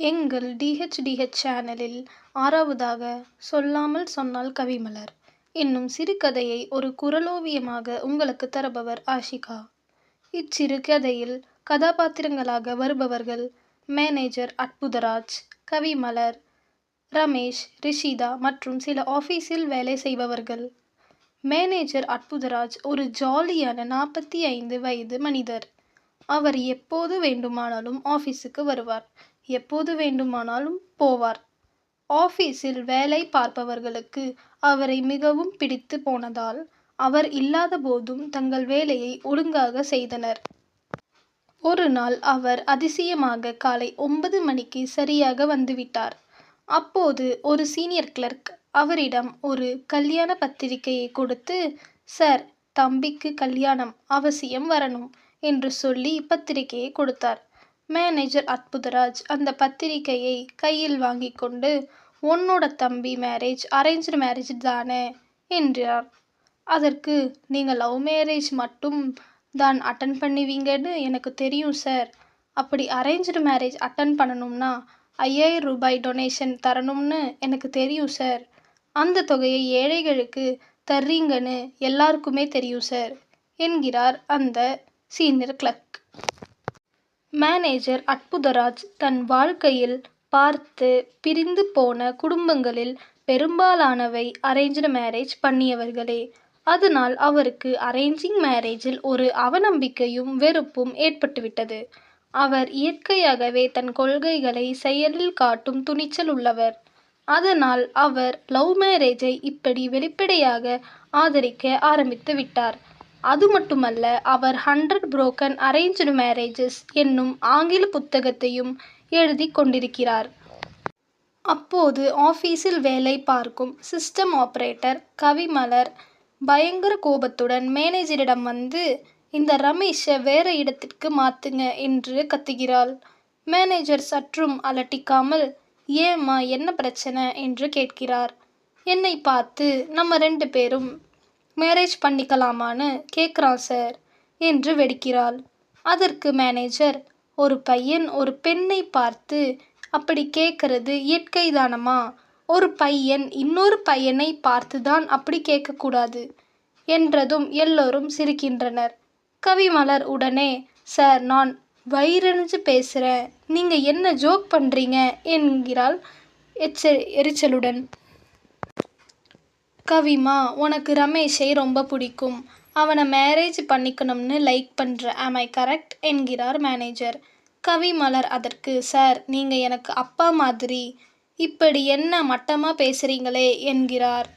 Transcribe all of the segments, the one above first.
எங்கள் டிஹெச்டிஹெச் சேனலில் ஆறாவதாக சொல்லாமல் சொன்னால் கவிமலர். என்னும் சிறுகதையை ஒரு குரலோவியமாக உங்களுக்கு தருபவர் ஆஷிகா. இச்சிறுகதையில் கதாபாத்திரங்களாக வருபவர்கள் மேனேஜர் அற்புதராஜ் கவிமலர் ரமேஷ் ரிஷிதா மற்றும் சில ஆஃபீஸில் வேலை செய்பவர்கள். மேனேஜர் அற்புதராஜ் ஒரு ஜாலியான நாற்பத்தி ஐந்து வயது மனிதர். அவர் எப்போது வேண்டுமானாலும் ஆஃபீஸுக்கு வருவார். எப்போது வேண்டுமானாலும் போவார். ஆஃபீஸில் வேலை பார்ப்பவர்களுக்கு அவரை மிகவும் பிடித்து போனதால் அவர் இல்லாத போதும் தங்கள் வேலையை ஒழுங்காக செய்தனர். ஒரு நாள் அவர் அதிசயமாக காலை ஒன்பது மணிக்கு சரியாக வந்துவிட்டார். அப்போது ஒரு சீனியர் கிளர்க் அவரிடம் ஒரு கல்யாண பத்திரிகையை கொடுத்து சார் தம்பிக்கு கல்யாணம் அவசியம் வரணும் என்று சொல்லி பத்திரிகையை கொடுத்தார். மேனேஜர் அற்புதராஜ் அந்த பத்திரிகையை கையில் வாங்கி கொண்டு உன்னோட தம்பி மேரேஜ் அரேஞ்ச்டு மேரேஜ் தானே என்றார். அதற்கு நீங்கள் லவ் மேரேஜ் மட்டும் தான் அட்டன் பண்ணுவீங்கன்னு எனக்கு தெரியும் சார். அப்படி அரேஞ்சு மேரேஜ் அட்டன் பண்ணணும்னா ஐயாயிரம் ரூபாய் டொனேஷன் தரணும்னு எனக்கு தெரியும் சார். அந்த தொகையை ஏழைகளுக்கு தர்றீங்கன்னு எல்லாருக்குமே தெரியும் சார் என்கிறார் அந்த சீனியர் கிளர்க். மேனேஜர் அற்புதராஜ் தன் வாழ்க்கையில் பார்த்து பிரிந்து போன குடும்பங்களில் பெரும்பாலானவை அரேஞ்ச்டு மேரேஜ் பண்ணியவர்களே. அதனால் அவருக்கு அரேஞ்சிங் மேரேஜில் ஒரு அவநம்பிக்கையும் வெறுப்பும் ஏற்பட்டுவிட்டது. அவர் இயற்கையாகவே தன் கொள்கைகளை செயலில் காட்டும் துணிச்சல் உள்ளவர். அதனால் அவர் லவ் மேரேஜை இப்படி வெளிப்படையாக ஆதரிக்க ஆரம்பித்து விட்டார். அது மட்டுமல்ல அவர் ஹண்ட்ரட் புரோக்கன் அரேஞ்சு மேரேஜஸ் என்னும் ஆங்கில புத்தகத்தையும் எழுதி கொண்டிருக்கிறார். அப்போது ஆஃபீஸில் வேலை பார்க்கும் சிஸ்டம் ஆப்ரேட்டர் கவிமலர் பயங்கர கோபத்துடன் மேனேஜரிடம் வந்து இந்த ரமேஷை வேறு இடத்திற்கு மாற்றுங்க என்று கத்துகிறாள். மேனேஜர் சற்றும் அலட்டிக்காமல் ஏம்மா என்ன பிரச்சனை? என்று கேட்கிறார். என்னை பார்த்து நம்ம ரெண்டு பேரும் மேரேஜ் பண்ணிக்கலாமான்னு கேட்குறான் சார் என்று வெடிக்கிறாள். அதற்கு மேனேஜர் ஒரு பையன் ஒரு பெண்ணை பார்த்து அப்படி கேட்கறது இயற்கை தானமா ஒரு பையன் இன்னொரு பையனை பார்த்து தான் அப்படி கேட்கக்கூடாது என்றதும் எல்லோரும் சிரிக்கின்றனர். கவிமலர் உடனே சார் நான் வயிறணிஞ்சு பேசுகிறேன் நீங்கள் என்ன ஜோக் பண்ணுறீங்க என்கிறாள் எச்ச எரிச்சலுடன். கவிமா உனக்கு ரமேஷை ரொம்ப பிடிக்கும். அவனை மேரேஜ் பண்ணிக்கணும்னு லைக் பண்ணுற ஆம் ஐ கரெக்ட் என்கிறார் மேனேஜர் கவிமலர் அதற்கு சார் நீங்கள் எனக்கு அப்பா மாதிரி இப்படி என்ன மட்டமாக பேசுகிறீங்களே என்கிறார்.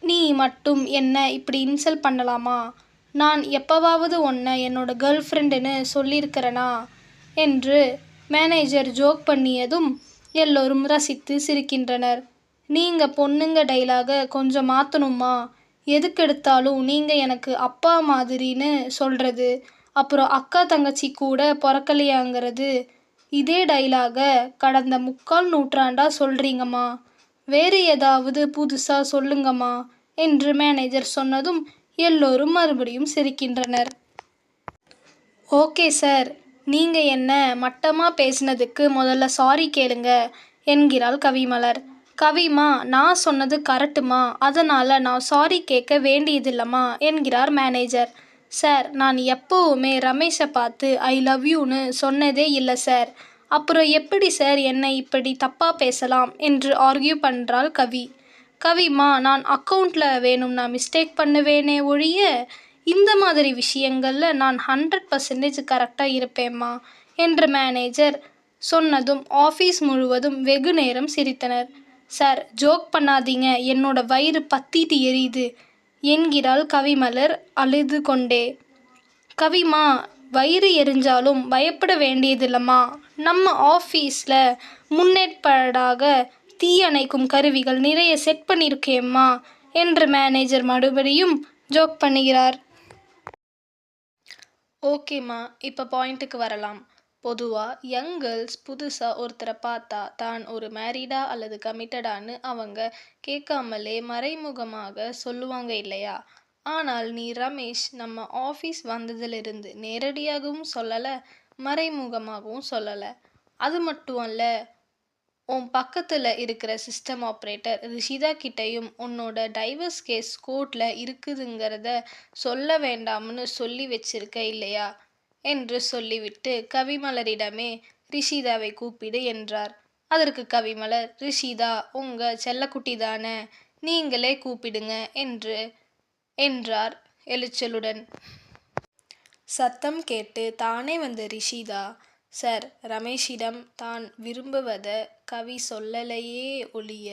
நீ மட்டும் என்ன இப்படி இன்சல்ட் பண்ணலாமா? நான் எப்போவாவது ஒன்றை என்னோட கேர்ள் ஃப்ரெண்டுன்னு சொல்லியிருக்கிறேனா? என்று மேனேஜர் ஜோக் பண்ணியதும் எல்லோரும் ரசித்து சிரிக்கின்றனர். நீங்கள் பொண்ணுங்க டைலாக கொஞ்சம் மாற்றணுமா எதுக்கெடுத்தாலும் நீங்கள் எனக்கு அப்பா மாதிரின்னு சொல்கிறது அப்புறம் அக்கா தங்கச்சி கூட பிறக்கலையாங்கிறது. இதே டைலாக கடந்த முக்கால் நூற்றாண்டாக சொல்கிறீங்கம்மா வேறு ஏதாவது புதுசாக சொல்லுங்கம்மா என்று மேனேஜர் சொன்னதும் எல்லோரும் மறுபடியும் சிரிக்கின்றனர். ஓகே சார் நீங்கள் என்ன மட்டமாக பேசினதுக்கு முதல்ல சாரி கேளுங்க என்கிறாள் கவிமலர். கவிமா நான் சொன்னது கரெக்டுமா? அதனால் நான் சாரி கேட்க வேண்டியதில்லைம்மா என்கிறார் மேனேஜர் சார் நான் எப்போவுமே ரமேஷை பார்த்து ஐ லவ் யூன்னு சொன்னதே இல்லை சார் அப்புறம் எப்படி சார் என்னை இப்படி தப்பாக பேசலாம்? என்று ஆர்கியூ பண்ணுறாள் கவி. கவிமா நான் அக்கௌண்ட்டில் வேணும்னா மிஸ்டேக் பண்ணுவேனே ஒழிய இந்த மாதிரி விஷயங்களில் நான் ஹண்ட்ரட் பர்சன்டேஜ் கரெக்டாக இருப்பேம்மா என்று மேனேஜர் சொன்னதும் ஆஃபீஸ் முழுவதும் வெகு நேரம் சிரித்தனர். சார் ஜோக் பண்ணாதீங்க. என்னோட வயிறு பத்திட்டு எரியுது. என்கிறாள் கவிமலர் அழுது கொண்டே. கவிமா வயிறு எரிஞ்சாலும் பயப்பட வேண்டியதில்லம்மா. நம்ம ஆஃபீஸில் முன்னேற்பாடாக தீயணைக்கும் கருவிகள் நிறைய செட் பண்ணியிருக்கேம்மா என்று மேனேஜர் மறுபடியும் ஜோக் பண்ணுகிறார். ஓகேம்மா இப்போ பாயிண்ட்டுக்கு வரலாம். பொதுவாக யங் கேர்ள்ஸ் புதுசாக ஒருத்தரை பார்த்தா தான் ஒரு மேரீடா அல்லது கமிட்டடான்னு அவங்க கேட்காமலே மறைமுகமாக சொல்லுவாங்க இல்லையா? ஆனால் நீ ரமேஷ் நம்ம ஆஃபீஸ் வந்ததிலிருந்து நேரடியாகவும் சொல்லலை மறைமுகமாகவும் சொல்லலை. அது மட்டும் அல்ல உன் பக்கத்தில் இருக்கிற சிஸ்டம் ஆப்ரேட்டர் ரிஷிதா கிட்டேயும் உன்னோட டைவர்ஸ் கேஸ் கோர்ட்டில் இருக்குதுங்கிறத சொல்ல வேண்டாம்னு சொல்லி வச்சிருக்க இல்லையா? என்று சொல்லிவிட்டு கவிமலரிடமே ரிஷிதாவை கூப்பிடு என்றார். அதற்கு கவிமலர் ரிஷிதா உங்க செல்லக்குட்டி தானே நீங்களே கூப்பிடுங்க என்று என்றார் எழுச்சலுடன். சத்தம் கேட்டு தானே வந்த ரிஷிதா சார் ரமேஷிடம் தான் விரும்புவத கவி சொல்லலையே ஒழிய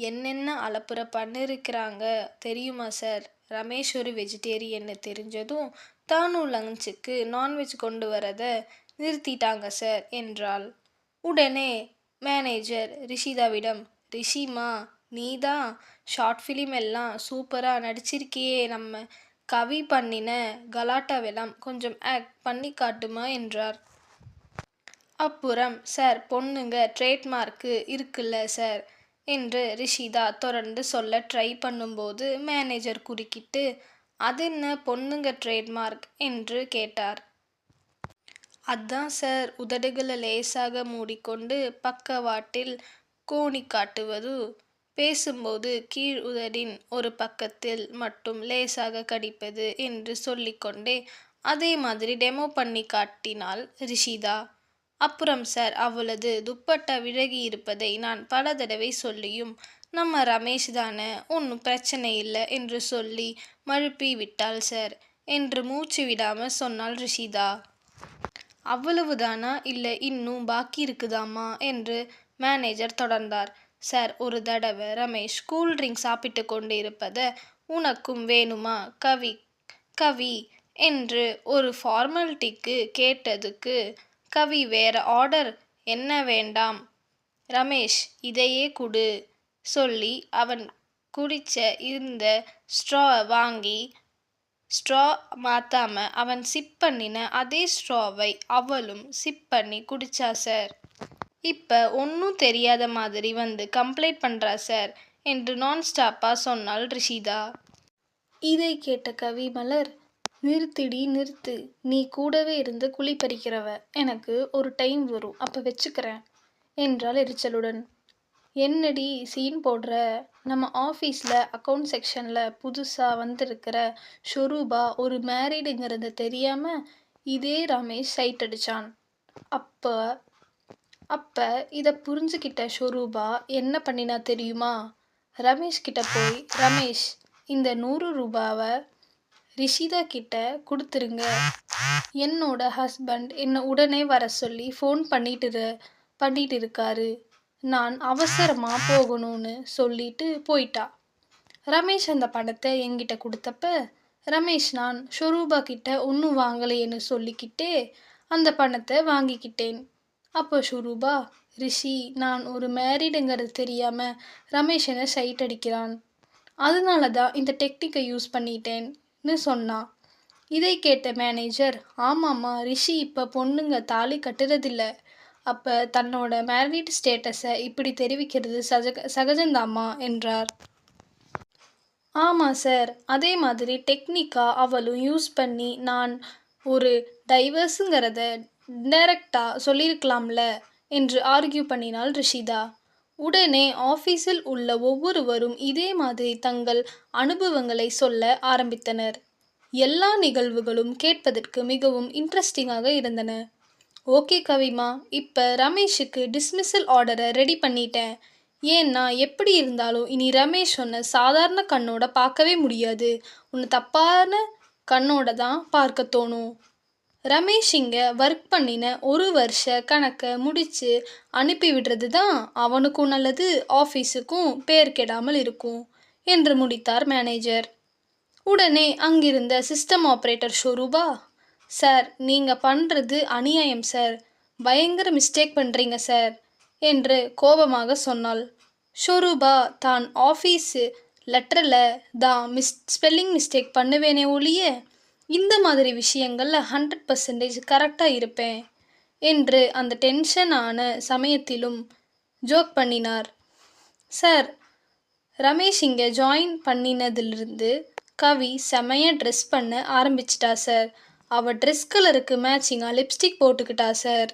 என்னென்ன அலப்புற பண்ணிருக்கிறாங்க தெரியுமா சார்? ரமேஷ் ஒரு வெஜிடேரியன்னு தெரிஞ்சதும் தானும் லஞ்சுக்கு நான்வெஜ் கொண்டு வரத நிறுத்திட்டாங்க சார் என்றாள். உடனே மேனேஜர் ரிஷிதாவிடம் ரிஷிமா நீ தான் ஷார்ட் ஃபிலிம் எல்லாம் சூப்பராக நடிச்சிருக்கியே நம்ம கவி பண்ணின கலாட்டாவெல்லாம் கொஞ்சம் ஆக்ட் பண்ணி காட்டுமா? என்றார். அப்புறம் சார் பொண்ணுங்க ட்ரேட்மார்க்கு இருக்குல்ல சார் என்று ரிஷிதா தொடர்ந்து சொல்ல ட்ரை பண்ணும்போது மேனேஜர் குறுக்கிட்டு அது என்ன பொண்ணுங்க ட்ரேட்மார்க் என்று கேட்டார். அதான் சார் உதடுகளை லேசாக மூடிக்கொண்டு பக்கவாட்டில் கோணி காட்டுவது பேசும்போது கீழ் உதடின் ஒரு பக்கத்தில் மட்டும் லேசாக கடிப்பது என்று சொல்லிக்கொண்டே அதே மாதிரி டெமோ பண்ணி காட்டினாள் ரிஷிதா. அப்புறம் சார் அவளது துப்பட்டா விலகி இருப்பதை நான் பல தடவை சொல்லியும் நம்ம ரமேஷ் தானே ஒன்றும் பிரச்சனை இல்லை என்று சொல்லி மழுப்பி விட்டாள் சார் என்று மூச்சு விடாமல் சொன்னாள் ரிஷிதா. அவ்வளவுதானா? இல்லை இன்னும் பாக்கி இருக்குதாமா? என்று மேனேஜர் தொடர்ந்தார். சார் ஒரு தடவை ரமேஷ் கூல் ட்ரிங்க் சாப்பிட்டு கொண்டு இருப்பதை உனக்கும் வேணுமா? கவி கவி என்று ஒரு ஃபார்மாலிட்டிக்கு கேட்டதுக்கு கவி வேற ஆர்டர் என்ன வேண்டாம்? ரமேஷ் இதையே கொடு. சொல்லி அவன் குடிச்ச இருந்த ஸ்ட்ரா வாங்கி ஸ்ட்ரா மாற்றாமல் அவன் சிப் பண்ணின அதே ஸ்ட்ராவை அவளும் சிப் பண்ணி குடிச்சா சார் இப்போ ஒன்றும் தெரியாத மாதிரி வந்து கம்ப்ளைண்ட் பண்ணுறா சார் என்று நான் ஸ்டாப்பாக சொன்னாள் ரிஷிதா. இதை கேட்ட கவி மலர் நிறுத்திடி நிறுத்து. நீ கூடவே இருந்து குழி பறிக்கிறவ. எனக்கு ஒரு டைம் வரும். அப்போ வச்சுக்கிறேன் என்றாள் எரிச்சலுடன். என்னடி சீன் போடுற? நம்ம ஆஃபீஸில் அக்கௌண்ட் செக்ஷனில் புதுசாக வந்திருக்கிற ஷொரூபா ஒரு மேரீடுங்கிறத தெரியாமல் இதே ரமேஷ் சைட் அடித்தான் அப்போ அப்போ இதை புரிஞ்சுக்கிட்ட ஷொரூபா என்ன பண்ணினா தெரியுமா? ரமேஷ் கிட்ட போய் ரமேஷ் இந்த நூறு ரூபாவை ரிஷிதா கிட்ட கொடுத்துருங்க. என்னோட ஹஸ்பண்ட் என்னை உடனே வர சொல்லி ஃபோன் பண்ணிட்டு பண்ணிட்டு இருக்காரு. நான் அவசரமாக போகணும்னு சொல்லிட்டு போயிட்டா. ரமேஷ் அந்த பணத்தை என்கிட்ட கொடுத்தப்ப ரமேஷ் நான் ஷொரூபா கிட்ட ஒன்றும் வாங்கலையேன்னு சொல்லிக்கிட்டே அந்த பணத்தை வாங்கிக்கிட்டேன். அப்போ ஷுரூபா ரிஷி நான் ஒரு மேரிடுங்கிறது தெரியாமல் ரமேஷ் என்னை சைட் அடிக்கிறான். அதனால தான் இந்த டெக்னிக்கை யூஸ் பண்ணிட்டேன்னு சொன்னான் இதை கேட்ட மேனேஜர் ஆமாம்மா ரிஷி இப்போ பொண்ணுங்க தாலி கட்டுறதில்ல. அப்போ தன்னோட மேரிட் ஸ்டேட்டஸை இப்படி தெரிவிக்கிறது சஜக சகஜந்தாம்மா என்றார். ஆமாம் சார் அதே மாதிரி டெக்னிக்காக அவளும் யூஸ் பண்ணி நான் ஒரு டைவர்ஸுங்கிறத டைரக்டாக சொல்லியிருக்கலாம்ல என்று ஆர்கியூ பண்ணினாள் ரிஷிதா. உடனே ஆஃபீஸில் உள்ள ஒவ்வொருவரும் இதே மாதிரி தங்கள் அனுபவங்களை சொல்ல ஆரம்பித்தனர். எல்லா நிகழ்வுகளும் கேட்பதற்கு மிகவும் இன்ட்ரெஸ்டிங்காக இருந்தன. ஓகே கவிமா இப்போ ரமேஷுக்கு டிஸ்மிஸல் ஆர்டரை ரெடி பண்ணிட்டேன். ஏன்னா எப்படி இருந்தாலும் இனி ரமேஷ் உன்னை சாதாரண கண்ணோட பார்க்கவே முடியாது. உன்னை தப்பான கண்ணோட தான் பார்க்க தோணும். ரமேஷ் இங்கே ஒர்க் பண்ணின ஒரு வருஷ கணக்கை முடித்து அனுப்பி விடுறது தான் அவனுக்கும் நல்லது ஆஃபீஸுக்கும் பேர் கெடாமல் இருக்கும் என்று முடித்தார் மேனேஜர் உடனே அங்கிருந்த சிஸ்டம் ஆப்ரேட்டர் ஷோரூபா சார் நீங்கள் பண்ணுறது அநியாயம் சார். பயங்கர மிஸ்டேக் பண்ணுறீங்க சார் என்று கோபமாக சொன்னாள். ஷொரூபா தான் ஆஃபீஸு லெட்டரில் தான் மிஸ் ஸ்பெல்லிங் மிஸ்டேக் பண்ணுவேனே ஒழிய இந்த மாதிரி விஷயங்களில் ஹண்ட்ரட் பர்சன்டேஜ் கரெக்டாக இருப்பேன் என்று அந்த டென்ஷன் ஆன சமயத்திலும் ஜோக் பண்ணினார். சார் ரமேஷ் இங்கே ஜாயின் பண்ணினதிலிருந்து கவி செமையாக ட்ரெஸ் பண்ண ஆரம்பிச்சிட்டா சார். அவள் ட்ரெஸ் கலருக்கு மேட்சிங்காக லிப்ஸ்டிக் போட்டுக்கிட்டா சார்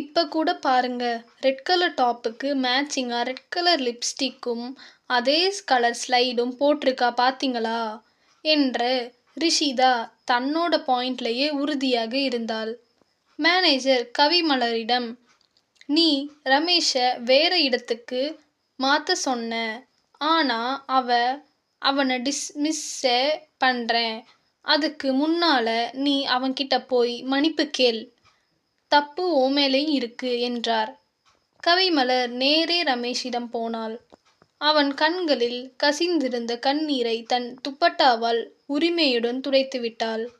இப்போ கூட பாருங்க. ரெட் கலர் டாப்புக்கு மேட்சிங்காக ரெட் கலர் லிப்ஸ்டிக்கும் அதே கலர் ஸ்லைடும் போட்டிருக்கா பார்த்தீங்களா என்று ரிஷிதா தன்னோட பாயிண்ட்லேயே உறுதியாக இருந்தாள். மேனேஜர் கவிமலரிடம் நீ ரமேஷை வேற இடத்துக்கு மாற்ற சொன்ன. ஆனால் அவ அவனை டிஸ்மிஸ்ஸே பண்ணுறேன் அதுக்கு முன்னால நீ அவன்கிட்ட போய் மன்னிப்பு கேள். தப்பு ஓ இருக்கு என்றார். கவிமலர் நேரே ரமேஷிடம் போனாள். அவன் கண்களில் கசிந்திருந்த கண்ணீரை தன் துப்பட்டாவால் உரிமையுடன் துடைத்து விட்டாள்.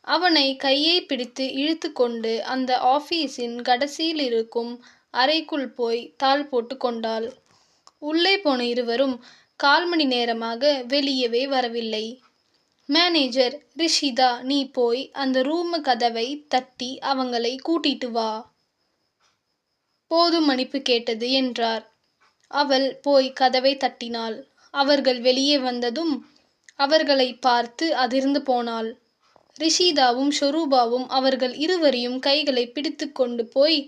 அவனை கையை பிடித்து இழுத்து கொண்டு அந்த ஆபீஸின் கடைசியில் இருக்கும் அறைக்குள் போய் தாள் போட்டு கொண்டாள். உள்ளே போன இருவரும் கால் மணி நேரமாக வெளியவே வரவில்லை. மேனேஜர் ரிஷிதா நீ போய் அந்த ரூமு கதவை தட்டி அவங்களை கூட்டிட்டு வா. போதும் மன்னிப்பு கேட்டது என்றார். அவள் போய் கதவை தட்டினாள். அவர்கள் வெளியே வந்ததும் அவர்களை பார்த்து அதிர்ந்து போனாள். ரிஷிதாவும் ஷொரூபாவும் அவர்கள் இருவரையும் கைகளை பிடித்து கொண்டு போய்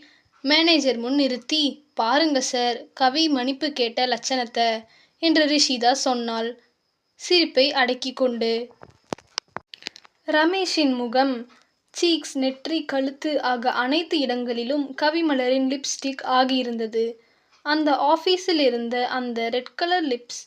மேனேஜர் முன் நிறுத்தி பாருங்க சார் கவி மன்னிப்பு கேட்ட லட்சணத்தை என்று ரிஷிதா சொன்னாள். சிரிப்பை அடக்கி கொண்டு. ரமேஷின் முகம் சீக்ஸ் நெற்றி கழுத்து ஆக அனைத்து இடங்களிலும் கவிமலரின் லிப்ஸ்டிக் ஆகியிருந்தது. அந்த ஆஃபீஸில் இருந்த அந்த ரெட் கலர் லிப்ஸ்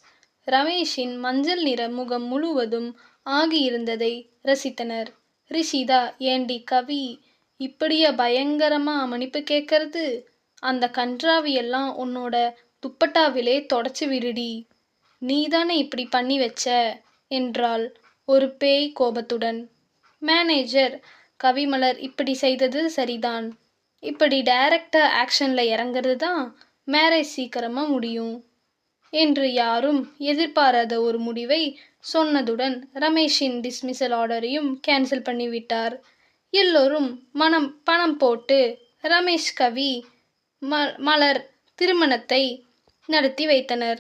ரமேஷின் மஞ்சள் நிற முகம் முழுவதும் ஆகியிருந்ததை ரசித்தனர். ரிஷிதா ஏண்டி கவி இப்படியா பயங்கரமாக மன்னிப்பு கேட்கறது அந்த கன்றாவியெல்லாம் உன்னோட துப்பட்டாவிலே தொடச்சு விடுடி. நீதானே இப்படி பண்ணி வச்ச? என்றாள் ஒரு பேய் கோபத்துடன். மேனேஜர் கவிமலர் இப்படி செய்தது சரிதான். இப்படி டைரக்டா ஆக்ஷனில் இறங்குறது தான் மேரேஜ் சீக்கிரமாக முடியும். என்று யாரும் எதிர்பாராத ஒரு முடிவை சொன்னதுடன் ரமேஷின் டிஸ்மிசல் ஆர்டரையும் கேன்சல் பண்ணிவிட்டார். எல்லோரும் மனம் பணம் போட்டு ரமேஷ் கவி ம மலர் திருமணத்தை நடத்தி வைத்தனர்.